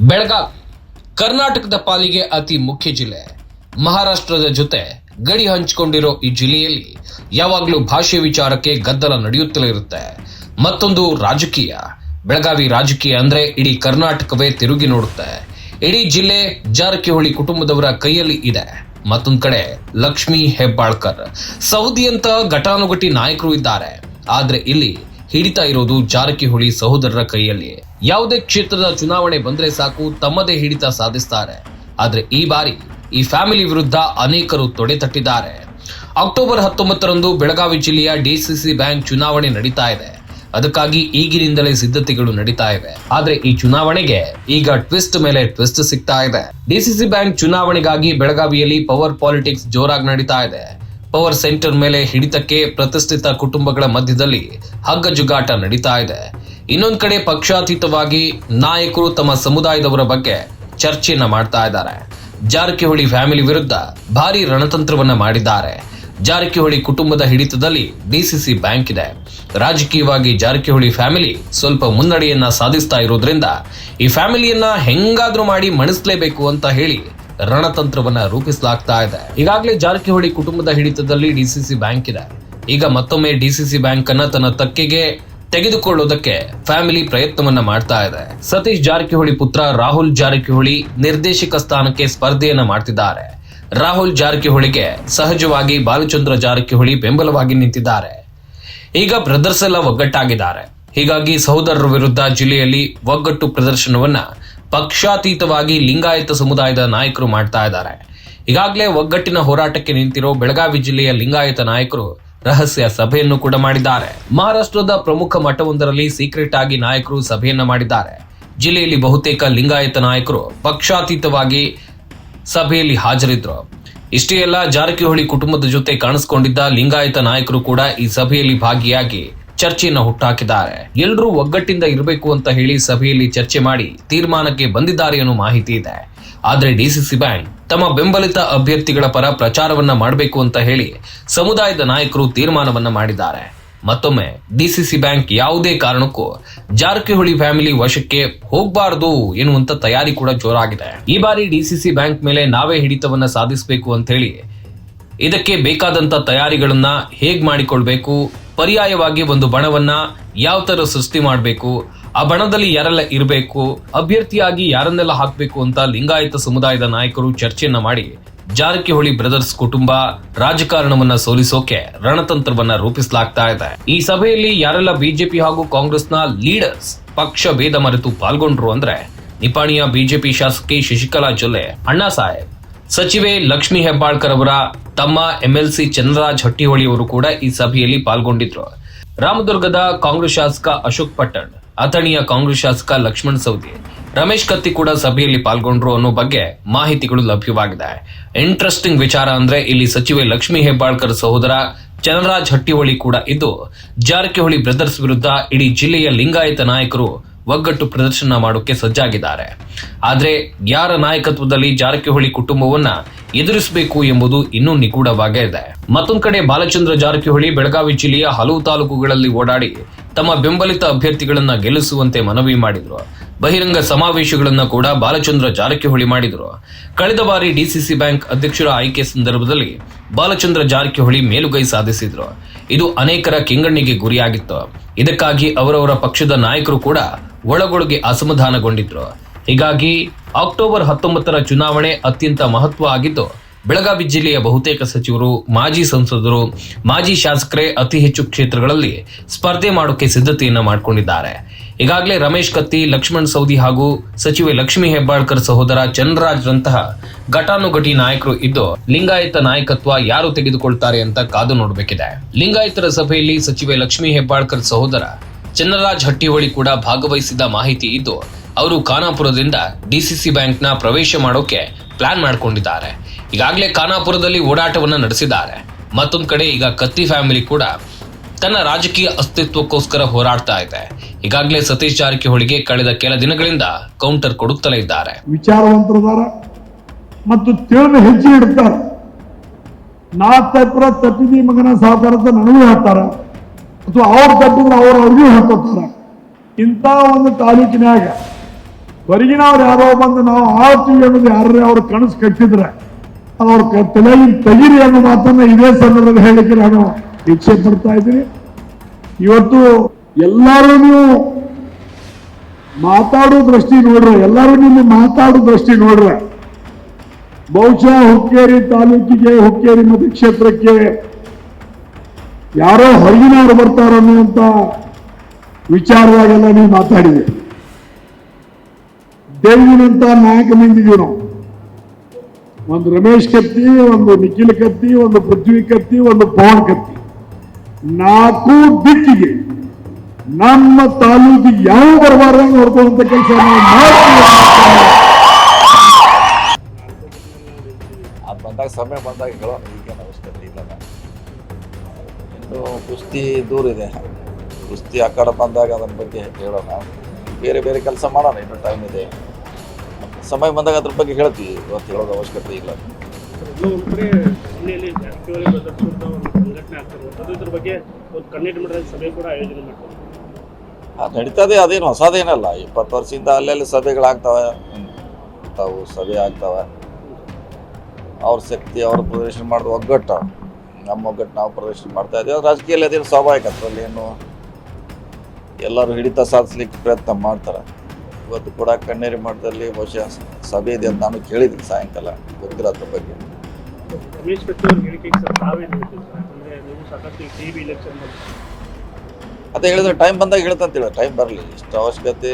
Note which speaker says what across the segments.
Speaker 1: ಬೆಳಗಾವಿ, ಕರ್ನಾಟಕದ ಪಾಲಿಗೆ ಅತಿ ಮುಖ್ಯ ಜಿಲ್ಲೆ. ಮಹಾರಾಷ್ಟ್ರದ ಜೊತೆ ಗಡಿ ಹಂಚಿಕೊಂಡಿರೋ ಈ ಜಿಲ್ಲೆಯಲ್ಲಿ ಯಾವಾಗಲೂ ಭಾಷೆ ವಿಚಾರಕ್ಕೆ ಗದ್ದಲ ನಡೆಯುತ್ತಲೇ ಇರುತ್ತೆ. ಮತ್ತೊಂದು ರಾಜಕೀಯ. ಬೆಳಗಾವಿ ರಾಜಕೀಯ ಅಂದ್ರೆ ಇಡೀ ಕರ್ನಾಟಕವೇ ತಿರುಗಿ ನೋಡುತ್ತೆ. ಇಡೀ ಜಿಲ್ಲೆ ಜಾರಕಿಹೊಳಿ ಕುಟುಂಬದವರ ಕೈಯಲ್ಲಿ ಇದೆ. ಮತ್ತೊಂದು ಕಡೆ ಲಕ್ಷ್ಮಿ ಹೆಬ್ಬಾಳ್ಕರ್. ಸೌದಿ ಅಂತ ಘಟಾನುಘಟಿ ನಾಯಕರು ಇದ್ದಾರೆ. ಆದ್ರೆ ಇಲ್ಲಿ ಹಿಡಿತಾ ಇರೋದು ಜಾರಕಿಹೊಳಿ ಸಹೋದರರ ಕೈಯಲ್ಲಿ. ಯಾವುದೇ ಕ್ಷೇತ್ರದ ಚುನಾವಣೆ ಬಂದ್ರೆ ಸಾಕು, ತಮ್ಮದೇ ಹಿಡಿತ ಸಾಧಿಸ್ತಾರೆ. ಆದ್ರೆ ಈ ಬಾರಿ ಈ ಫ್ಯಾಮಿಲಿ ವಿರುದ್ಧ ಅನೇಕರು ತೊಡೆ ತಟ್ಟಿದ್ದಾರೆ. ಅಕ್ಟೋಬರ್ ಹತ್ತೊಂಬತ್ತರಂದು ಬೆಳಗಾವಿ ಜಿಲ್ಲೆಯ ಡಿಸಿಸಿ ಬ್ಯಾಂಕ್ ಚುನಾವಣೆ ನಡೀತಾ ಇದೆ. ಅದಕ್ಕಾಗಿ ಈಗಿನಿಂದಲೇ ಸಿದ್ಧತೆಗಳು ನಡೀತಾ ಇವೆ. ಆದ್ರೆ ಈ ಚುನಾವಣೆಗೆ ಈಗ ಟ್ವಿಸ್ಟ್ ಮೇಲೆ ಟ್ವಿಸ್ಟ್ ಸಿಗ್ತಾ ಇದೆ. ಡಿಸಿಸಿ ಬ್ಯಾಂಕ್ ಚುನಾವಣೆಗಾಗಿ ಬೆಳಗಾವಿಯಲ್ಲಿ ಪವರ್ ಪಾಲಿಟಿಕ್ಸ್ ಜೋರಾಗಿ ನಡೀತಾ ಇದೆ. ಪವರ್ ಸೆಂಟರ್ ಮೇಲೆ ಹಿಡಿತಕ್ಕೆ ಪ್ರತಿಷ್ಠಿತ ಕುಟುಂಬಗಳ ಮಧ್ಯದಲ್ಲಿ ಹಗ್ಗಜುಗಾಟ ನಡೀತಾ ಇದೆ. ಇನ್ನೊಂದು ಕಡೆ ಪಕ್ಷಾತೀತವಾಗಿ ನಾಯಕರು ತಮ್ಮ ಸಮುದಾಯದವರ ಬಗ್ಗೆ ಚರ್ಚೆಯನ್ನ ಮಾಡ್ತಾ ಇದ್ದಾರೆ. ಜಾರಕಿಹೊಳಿ ಫ್ಯಾಮಿಲಿ ವಿರುದ್ಧ ಭಾರಿ ರಣತಂತ್ರವನ್ನ ಮಾಡಿದ್ದಾರೆ. ಜಾರಕಿಹೊಳಿ ಕುಟುಂಬದ ಹಿಡಿತದಲ್ಲಿ ಡಿಸಿಸಿ ಬ್ಯಾಂಕ್ ಇದೆ. ರಾಜಕೀಯವಾಗಿ ಜಾರಕಿಹೊಳಿ ಫ್ಯಾಮಿಲಿ ಸ್ವಲ್ಪ ಮುನ್ನಡೆಯನ್ನ ಸಾಧಿಸ್ತಾ ಇರೋದ್ರಿಂದ ಈ ಫ್ಯಾಮಿಲಿಯನ್ನ ಹೆಂಗಾದ್ರೂ ಮಾಡಿ ಮಣಿಸ್ಲೇಬೇಕು ಅಂತ ಹೇಳಿ ರಣತಂತ್ರವನ್ನ ರೂಪಿಸಲಾಗ್ತಾ ಇದೆ. ಈಗಾಗಲೇ ಜಾರಕಿಹೊಳಿ ಕುಟುಂಬದ ಹಿಡಿತದಲ್ಲಿ ಡಿಸಿಸಿ ಬ್ಯಾಂಕ್ ಇದೆ. ಈಗ ಮತ್ತೊಮ್ಮೆ ಡಿಸಿಸಿ ಬ್ಯಾಂಕ್ ಅನ್ನ ತನ್ನ ತಕ್ಕೆಗೆ ತೆಗೆದುಕೊಳ್ಳೋದಕ್ಕೆ ಫ್ಯಾಮಿಲಿ ಪ್ರಯತ್ನವನ್ನ ಮಾಡ್ತಾ ಇದೆ. ಸತೀಶ್ ಜಾರಕಿಹೊಳಿ ಪುತ್ರ ರಾಹುಲ್ ಜಾರಕಿಹೊಳಿ ನಿರ್ದೇಶಕ ಸ್ಥಾನಕ್ಕೆ ಸ್ಪರ್ಧೆಯನ್ನ ಮಾಡ್ತಿದ್ದಾರೆ. ರಾಹುಲ್ ಜಾರಕಿಹೊಳಿಗೆ ಸಹಜವಾಗಿ ಬಾಲಚಂದ್ರ ಜಾರಕಿಹೊಳಿ ಬೆಂಬಲವಾಗಿ ನಿಂತಿದ್ದಾರೆ. ಈಗ ಬ್ರದರ್ಸ್ ಎಲ್ಲ ಒಗ್ಗಟ್ಟಾಗಿದ್ದಾರೆ. ಹೀಗಾಗಿ ಸಹೋದರರ ವಿರುದ್ಧ ಜಿಲ್ಲೆಯಲ್ಲಿ ಒಗ್ಗಟ್ಟು ಪ್ರದರ್ಶನವನ್ನ ಪಕ್ಷಾತೀತವಾಗಿ ಲಿಂಗಾಯತ ಸಮುದಾಯದ ನಾಯಕರು ಮಾಡ್ತಾ ಇದ್ದಾರೆ. ಈಗಾಗಲೇ ಒಗ್ಗಟ್ಟಿನ ಹೋರಾಟಕ್ಕೆ ನಿಂತಿರೋ ಬೆಳಗಾವಿ ಜಿಲ್ಲೆಯ ಲಿಂಗಾಯತ ನಾಯಕರು ರಹಸ್ಯ ಸಭೆಯನ್ನು ಕೂಡ ಮಾಡಿದ್ದಾರೆ. ಮಹಾರಾಷ್ಟ್ರದ ಪ್ರಮುಖ ಮಠವೊಂದರಲ್ಲಿ ಸೀಕ್ರೆಟ್ ಆಗಿ ನಾಯಕರು ಸಭೆಯನ್ನ ಮಾಡಿದ್ದಾರೆ. ಜಿಲ್ಲೆಯಲ್ಲಿ ಬಹುತೇಕ ಲಿಂಗಾಯತ ನಾಯಕರು ಪಕ್ಷಾತೀತವಾಗಿ ಸಭೆಯಲ್ಲಿ ಹಾಜರಿದ್ರು. ಇಷ್ಟೇ ಅಲ್ಲ, ಜಾರಕಿಹೊಳಿ ಕುಟುಂಬದ ಜೊತೆ ಕಾಣಿಸಿಕೊಂಡಿದ್ದ ಲಿಂಗಾಯತ ನಾಯಕರು ಕೂಡ ಈ ಸಭೆಯಲ್ಲಿ ಭಾಗಿಯಾಗಿ ಚರ್ಚೆಯನ್ನು ಹುಟ್ಟಾಕಿದ್ದಾರೆ. ಎಲ್ಲರೂ ಒಗ್ಗಟ್ಟಿಂದ ಇರಬೇಕು ಅಂತ ಹೇಳಿ ಸಭೆಯಲ್ಲಿ ಚರ್ಚೆ ಮಾಡಿ ತೀರ್ಮಾನಕ್ಕೆ ಬಂದಿದ್ದಾರೆ ಅನ್ನೋ ಮಾಹಿತಿ ಇದೆ. ಆದರೆ ಡಿಸಿಸಿ ಬ್ಯಾಂಕ್ ತಮ್ಮ ಬೆಂಬಲಿತ ಅಭ್ಯರ್ಥಿಗಳ ಪರ ಪ್ರಚಾರವನ್ನ ಮಾಡಬೇಕು ಅಂತ ಹೇಳಿ ಸಮುದಾಯದ ನಾಯಕರು ತೀರ್ಮಾನವನ್ನ ಮಾಡಿದ್ದಾರೆ. ಮತ್ತೊಮ್ಮೆ ಡಿಸಿಸಿ ಬ್ಯಾಂಕ್ ಯಾವುದೇ ಕಾರಣಕ್ಕೂ ಜಾರಕಿಹೊಳಿ ಫ್ಯಾಮಿಲಿ ವಶಕ್ಕೆ ಹೋಗಬಾರದು ಎನ್ನುವಂತ ತಯಾರಿ ಕೂಡ ಜೋರಾಗಿದೆ. ಈ ಬಾರಿ ಡಿಸಿಸಿ ಬ್ಯಾಂಕ್ ಮೇಲೆ ನಾವೇ ಹಿಡಿತವನ್ನ ಸಾಧಿಸಬೇಕು ಅಂತ ಹೇಳಿ ಇದಕ್ಕೆ ಬೇಕಾದಂತ ತಯಾರಿಗಳನ್ನ ಹೇಗ್ ಮಾಡಿಕೊಳ್ಬೇಕು ಪರ್ಯಾಯವಾಗಿ ಒಂದು ಬಣವನ್ನ ಯಾವ ತರ ಸೃಷ್ಟಿ ಮಾಡಬೇಕು? ಆ ಬಣದಲ್ಲಿ ಯಾರೆಲ್ಲ ಇರಬೇಕು? ಅಭ್ಯರ್ಥಿಯಾಗಿ ಯಾರನ್ನೆಲ್ಲ ಹಾಕಬೇಕು ಅಂತ ಲಿಂಗಾಯತ ಸಮುದಾಯದ ನಾಯಕರು ಚರ್ಚೆಯನ್ನ ಮಾಡಿ, ಜಾರಕಿಹೊಳಿ ಬ್ರದರ್ಸ್ ಕುಟುಂಬ ರಾಜಕಾರಣವನ್ನ ಸೋಲಿಸೋಕೆ ರಣತಂತ್ರವನ್ನ ರೂಪಿಸಲಾಗ್ತಾ ಇದೆ. ಈ ಸಭೆಯಲ್ಲಿ ಯಾರೆಲ್ಲ ಬಿಜೆಪಿ ಹಾಗೂ ಕಾಂಗ್ರೆಸ್ನ ಲೀಡರ್ಸ್ ಪಕ್ಷ ಭೇದ ಮರೆತು ಪಾಲ್ಗೊಂಡ್ರು ಅಂದ್ರೆ, ನಿಪಾಣಿಯ ಬಿಜೆಪಿ ಶಾಸಕಿ ಶಶಿಕಲಾ ಜೊಲ್ಲೆ, ಅಣ್ಣಾ ಸಾಹೇಬ್ ಸಚಿವೆ ಲಕ್ಷ್ಮಿ ಹೆಬ್ಬಾಳ್ಕರ್ ಅವರ ತಮ್ಮ ಎಂಎಲ್ಸಿ ಚಂದ್ರರಾಜ್ ಹಟ್ಟಿಹೊಳಿ ಅವರು ಕೂಡ ಈ ಸಭೆಯಲ್ಲಿ ಪಾಲ್ಗೊಂಡಿದ್ರು. ರಾಮದುರ್ಗದ ಕಾಂಗ್ರೆಸ್ ಶಾಸಕ ಅಶೋಕ್ ಪಟ್ಟಣ್, ಅಥಣಿಯ ಕಾಂಗ್ರೆಸ್ ಶಾಸಕ ಲಕ್ಷ್ಮಣ್ ಸೌದಿ ರಮೇಶ್ ಕತ್ತಿ ಕೂಡ ಸಭೆಯಲ್ಲಿ ಪಾಲ್ಗೊಂಡ್ರು ಅನ್ನೋ ಬಗ್ಗೆ ಮಾಹಿತಿಗಳು ಲಭ್ಯವಾಗಿದೆ. ಇಂಟ್ರೆಸ್ಟಿಂಗ್ ವಿಚಾರ ಅಂದ್ರೆ ಇಲ್ಲಿ ಸಚಿವೆ ಲಕ್ಷ್ಮಿ ಹೆಬ್ಬಾಳ್ಕರ್ ಸಹೋದರ ಚಂದ್ರರಾಜ್ ಹಟ್ಟಿಹೊಳಿ ಕೂಡ ಇದ್ದು, ಜಾರಕಿಹೊಳಿ ಬ್ರದರ್ಸ್ ವಿರುದ್ಧ ಇಡೀ ಜಿಲ್ಲೆಯ ಲಿಂಗಾಯತ ನಾಯಕರು ಒಗ್ಗಟ್ಟು ಪ್ರದರ್ಶನ ಮಾಡೋಕೆ ಸಜ್ಜಾಗಿದ್ದಾರೆ. ಆದರೆ ಯಾರ ನಾಯಕತ್ವದಲ್ಲಿ ಜಾರಕಿಹೊಳಿ ಕುಟುಂಬವನ್ನ ಎದುರಿಸಬೇಕು ಎಂಬುದು ಇನ್ನೂ ನಿಗೂಢವಾಗೇ ಇದೆ ಮತ್ತೊಂದ್ ಕಡೆ ಬಾಲಚಂದ್ರ ಜಾರಕಿಹೊಳಿ ಬೆಳಗಾವಿ ಜಿಲ್ಲೆಯ ಹಲವು ತಾಲೂಕುಗಳಲ್ಲಿ ಓಡಾಡಿ ತಮ್ಮ ಬೆಂಬಲಿತ ಅಭ್ಯರ್ಥಿಗಳನ್ನ ಗೆಲ್ಲಿಸುವಂತೆ ಮನವಿ ಮಾಡಿದ್ರು. ಬಹಿರಂಗ ಸಮಾವೇಶಗಳನ್ನು ಕೂಡ ಬಾಲಚಂದ್ರ ಜಾರಕಿಹೊಳಿ ಮಾಡಿದರು. ಕಳೆದ ಬಾರಿ ಡಿಸಿಸಿ ಬ್ಯಾಂಕ್ ಅಧ್ಯಕ್ಷರ ಆಯ್ಕೆ ಸಂದರ್ಭದಲ್ಲಿ ಬಾಲಚಂದ್ರ ಜಾರಕಿಹೊಳಿ ಮೇಲುಗೈ ಸಾಧಿಸಿದ್ರು. ಇದು ಅನೇಕರ ಕೆಂಗಣ್ಣಿಗೆ ಗುರಿಯಾಗಿತ್ತು. ಇದಕ್ಕಾಗಿ ಅವರವರ ಪಕ್ಷದ ನಾಯಕರು ಕೂಡ ಒಳಗೊಳಗೆ ಅಸಮಾಧಾನಗೊಂಡಿದ್ರು. ಹೀಗಾಗಿ ಅಕ್ಟೋಬರ್ ಹತ್ತೊಂಬತ್ತರ ಚುನಾವಣೆ ಅತ್ಯಂತ ಮಹತ್ವ ಆಗಿದ್ದು ಬೆಳಗಾವಿ ಜಿಲ್ಲೆಯ ಬಹುತೇಕ ಸಚಿವರು, ಮಾಜಿ ಸಂಸದರು, ಮಾಜಿ ಶಾಸಕರೇ ಅತಿ ಹೆಚ್ಚು ಕ್ಷೇತ್ರಗಳಲ್ಲಿ ಸ್ಪರ್ಧೆ ಮಾಡೋಕೆ ಸಿದ್ಧತೆಯನ್ನ ಮಾಡಿಕೊಂಡಿದ್ದಾರೆ. ಈಗಾಗಲೇ ರಮೇಶ್ ಕತ್ತಿ, ಲಕ್ಷ್ಮಣ್ ಸೌದಿ ಹಾಗೂ ಸಚಿವೆ ಲಕ್ಷ್ಮಿ ಹೆಬ್ಬಾಳ್ಕರ್ ಸಹೋದರ ಚಂದ್ರರಾಜ್ರಂತಹ ಘಟಾನುಘಟಿ ನಾಯಕರು ಇದ್ದು, ಲಿಂಗಾಯತ ನಾಯಕತ್ವ ಯಾರು ತೆಗೆದುಕೊಳ್ತಾರೆ ಅಂತ ಕಾದು ನೋಡಬೇಕಿದೆ. ಲಿಂಗಾಯತರ ಸಭೆಯಲ್ಲಿ ಸಚಿವೆ ಲಕ್ಷ್ಮಿ ಹೆಬ್ಬಾಳ್ಕರ್ ಸಹೋದರ ಚನ್ನರಾಜ್ ಹಟ್ಟಿಹೊಳಿ ಕೂಡ ಭಾಗವಹಿಸಿದ ಮಾಹಿತಿ ಇದ್ದು, ಅವರು ಖಾನಾಪುರದಿಂದ ಡಿಸಿಸಿ ಬ್ಯಾಂಕ್ನ ಪ್ರವೇಶ ಮಾಡೋಕೆ ಪ್ಲಾನ್ ಮಾಡಿಕೊಂಡಿದ್ದಾರೆ. ಈಗಾಗಲೇ ಖಾನಾಪುರದಲ್ಲಿ ಓಡಾಟವನ್ನ ನಡೆಸಿದ್ದಾರೆ. ಮತ್ತೊಂದ್ ಕಡೆ ಈಗ ಕತ್ತಿ ಫ್ಯಾಮಿಲಿ ಕೂಡ ತನ್ನ ರಾಜಕೀಯ ಅಸ್ತಿತ್ವಕ್ಕೋಸ್ಕರ ಹೋರಾಡ್ತಾ ಇದೆ. ಈಗಾಗಲೇ ಸತೀಶ್ ಜಾರಕಿಹೊಳಿಗೆ ಕಳೆದ ಕೆಲ ದಿನಗಳಿಂದ ಕೌಂಟರ್ ಕೊಡುತ್ತಲೇ ಇದ್ದಾರೆ.
Speaker 2: ವಿಚಾರವಂತರದಾರ ಮತ್ತು ತಿಳಿದು ಹೆಜ್ಜೆ ಇಡ್ತಾರ. ನಾ ತಪ್ಪರ ತಪ್ಪಿದಿ ಮಗನ ಸಹಕಾರ ಅಂತ ನನಗೂ ಹೇಳ್ತಾರ ಅಥವಾ ಅವ್ರು ತಪ್ಪಿದ್ರೆ ಅವ್ರು ಅವ್ರಿಗೂ ಹೇಳ್ಕೊತಾರ ಇಂಥ ಒಂದು ತಾಲೂಕಿನಾಗ ಹೊರಗಿನವ್ರು ಯಾರೋ ಬಂದು ನಾವು ಆಳ್ತೀವಿ ಅನ್ನೋದು ಯಾರೇ ಅವ್ರ ಕನಸು ಕಟ್ಟಿದ್ರೆ ಅವ್ರ ತಲೆಯಿಂದ ತೆಗೀರಿ ಅನ್ನೋ ಮಾತನ್ನ ಇದೇ ಸಂದರ್ಭದಲ್ಲಿ ಹೇಳಿಕ್ಕೆ ನಾನು ಇಚ್ಛೆ ಪಡ್ತಾ ಇದ್ದೀನಿ. ಇವತ್ತು ಎಲ್ಲರೂ ನೀವು ಮಾತಾಡೋ ದೃಷ್ಟಿ ನೋಡ್ರೆ, ಎಲ್ಲರೂ ನಿಮ್ಮ ಮಾತಾಡೋ ದೃಷ್ಟಿ ನೋಡ್ರೆ, ಬಹುಶಃ ಹುಕ್ಕೇರಿ ತಾಲೂಕಿಗೆ, ಹುಕ್ಕೇರಿ ಮತಕ್ಷೇತ್ರಕ್ಕೆ ಯಾರೋ ಹೊರಗಿನವರು ಬರ್ತಾರ ಅನ್ನುವಂತ ವಿಚಾರದಾಗೆಲ್ಲ ನೀವು ಮಾತಾಡಿದೆ ದೇವಿನಂತ ನಾಯಕ ನಿಂತಿದ್ದೀವಿ ನಾವು ಒಂದು ರಮೇಶ್ ಕತ್ತಿ, ಒಂದು ನಿಖಿಲ್ ಕತ್ತಿ, ಒಂದು ಪೃಥ್ವಿ ಕತ್ತಿ, ಒಂದು ಪವನ್ ಕತ್ತಿ. ನಾಲ್ಕು ದಿಕ್ಕಿಗೆ ನಮ್ಮ ತಾಲೂಕಿಗೆ ಯಾವ ಬರಬಾರ್ದು ನೋಡ್ಕೊಳ್ಳುವಂತ ಕೆಲಸ ನಾವು ಮಾಡ್ತೀವಿ.
Speaker 3: ಬಂದಾಗ ಸಮಯ ಬಂದಾಗ ಹೇಳೋ ಈಗೇನು ಅವಶ್ಯಕತೆ ಇಲ್ಲ. ಇನ್ನು ಕುಸ್ತಿ ದೂರ ಇದೆ. ಕುಸ್ತಿ ಆ ಕಡೆ ಬಂದಾಗ ಅದರ ಬಗ್ಗೆ ಹೇಳೋಣ. ಬೇರೆ ಬೇರೆ ಕೆಲಸ ಮಾಡೋಣ, ಇನ್ನು ಟೈಮ್ ಇದೆ. ಸಮಯ ಬಂದಾಗ ಅದ್ರ ಬಗ್ಗೆ ಹೇಳ್ತೀವಿ ಇವತ್ತು ಹೇಳೋದು ಅವಶ್ಯಕತೆ ಇಲ್ಲ. ಅದು ನಡೀತದೆ ಅದೇನು ಹೊಸದೇನಲ್ಲ ಇಪ್ಪತ್ತು ವರ್ಷದಿಂದ ಅಲ್ಲೆಲ್ಲಿ ಸಭೆಗಳಾಗ್ತವೆ ತಾವು ಸಭೆ ಆಗ್ತವೆ. ಅವ್ರ ಶಕ್ತಿ ಅವ್ರ ಪ್ರದರ್ಶನ ಮಾಡೋದು ಒಗ್ಗಟ್ಟು. ನಮ್ಮ ಒಗ್ಗಟ್ಟು ನಾವು ಪ್ರದರ್ಶನ ಮಾಡ್ತಾ ಇದ್ದೀವಿ. ರಾಜಕೀಯದಲ್ಲಿ ಅದೇನು ಸ್ವಾಭಾವಿಕ ಅದರಲ್ಲಿ ಏನು ಎಲ್ಲರೂ ಹಿಡಿತ ಸಾಧಿಸ್ಲಿಕ್ಕೆ ಪ್ರಯತ್ನ ಮಾಡ್ತಾರೆ. ಇವತ್ತು ಕೂಡ ಕಣ್ಣೇರಿ ಮಠದಲ್ಲಿ ಬಹುಶಃ ಸಭೆ ಇದೆ ಅಂತ ನಾನು ಕೇಳಿದ್ದೀನಿ ಸಾಯಂಕಾಲ ಗೊತ್ತಿರೋ ಅದ್ರ ಬಗ್ಗೆ ಅದೇ ಹೇಳಿದ್ರೆ ಟೈಮ್ ಬಂದಾಗ ಹೇಳ್ತಂತ ಹೇಳಿ ಟೈಮ್ ಬರಲಿ ಇಷ್ಟು ಅವಶ್ಯಕತೆ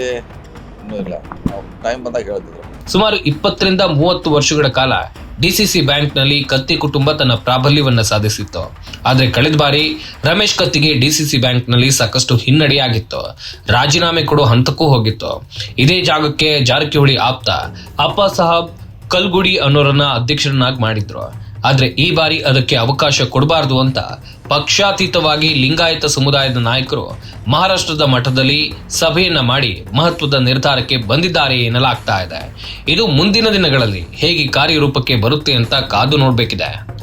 Speaker 3: ಇನ್ನೂ ಇಲ್ಲ. ನಾವು ಟೈಮ್ ಬಂದಾಗ ಹೇಳ್ತಿದ್ರು
Speaker 1: ಸುಮಾರು ಇಪ್ಪತ್ತರಿಂದ ಮೂವತ್ತು ವರ್ಷಗಳ ಕಾಲ ಡಿಸಿಸಿ ಬ್ಯಾಂಕ್ನಲ್ಲಿ ಕತ್ತಿ ಕುಟುಂಬ ತನ್ನ ಪ್ರಾಬಲ್ಯವನ್ನ ಸಾಧಿಸಿತ್ತು. ಆದರೆ ಕಳೆದ ಬಾರಿ ರಮೇಶ್ ಕತ್ತಿಗೆ ಡಿಸಿಸಿ ಬ್ಯಾಂಕ್ನಲ್ಲಿ ಸಾಕಷ್ಟು ಹಿನ್ನಡೆಯಾಗಿತ್ತು. ರಾಜೀನಾಮೆ ಕೊಡೋ ಹಂತಕ್ಕೂ ಹೋಗಿತ್ತು. ಇದೇ ಜಾಗಕ್ಕೆ ಜಾರಕಿಹೊಳಿ ಆಪ್ತ ಅಪ್ಪ ಸಾಹಬ್ ಕಲ್ಗುಡಿ ಅನ್ನೋರನ್ನ ಅಧ್ಯಕ್ಷರನ್ನಾಗಿ ಮಾಡಿದ್ರು. ಆದ್ರೆ ಈ ಬಾರಿ ಅದಕ್ಕೆ ಅವಕಾಶ ಕೊಡಬಾರದು ಅಂತ ಪಕ್ಷಾತೀತವಾಗಿ ಲಿಂಗಾಯತ ಸಮುದಾಯದ ನಾಯಕರು ಮಹಾರಾಷ್ಟ್ರದ ಮಠದಲ್ಲಿ ಸಭೆಯನ್ನ ಮಾಡಿ ಮಹತ್ವದ ನಿರ್ಧಾರಕ್ಕೆ ಬಂದಿದ್ದಾರೆ ಎನ್ನಲಾಗ್ತಾ ಇದೆ. ಇದು ಮುಂದಿನ ದಿನಗಳಲ್ಲಿ ಹೇಗೆ ಕಾರ್ಯರೂಪಕ್ಕೆ ಬರುತ್ತೆ ಅಂತ ಕಾದು ನೋಡಬೇಕಿದೆ.